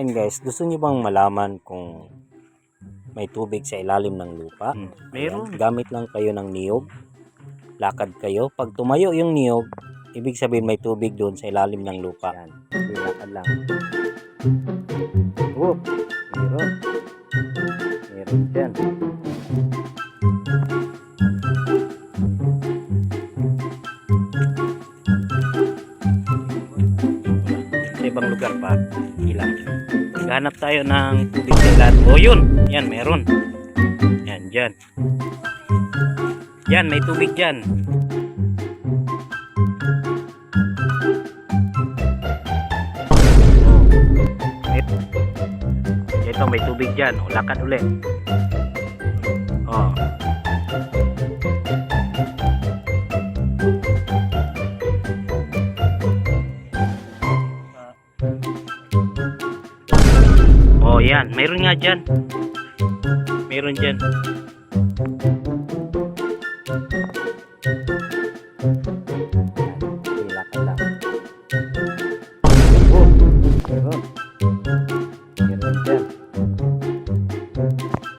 Ayan guys, gusto niyo bang malaman kung may tubig sa ilalim ng lupa? Hmm. Meron. Gamit lang kayo ng niyog. Lakad kayo. Pag tumayo yung niyog, ibig sabihin may tubig doon sa ilalim ng lupa. Yan. Lakad lang. Oh, meron. Meron dyan. Ibang lugar pa, ilang. Maghanap tayo ng tubig sa ilalim. Oh, yun! Yan, meron. Yan, dyan. Yan, may tubig dyan. Oh. Ito, may tubig dyan. O, lakad ulit. Oh, yan. Mayroon nga dyan. Mayroon dyan. Hilakad lang.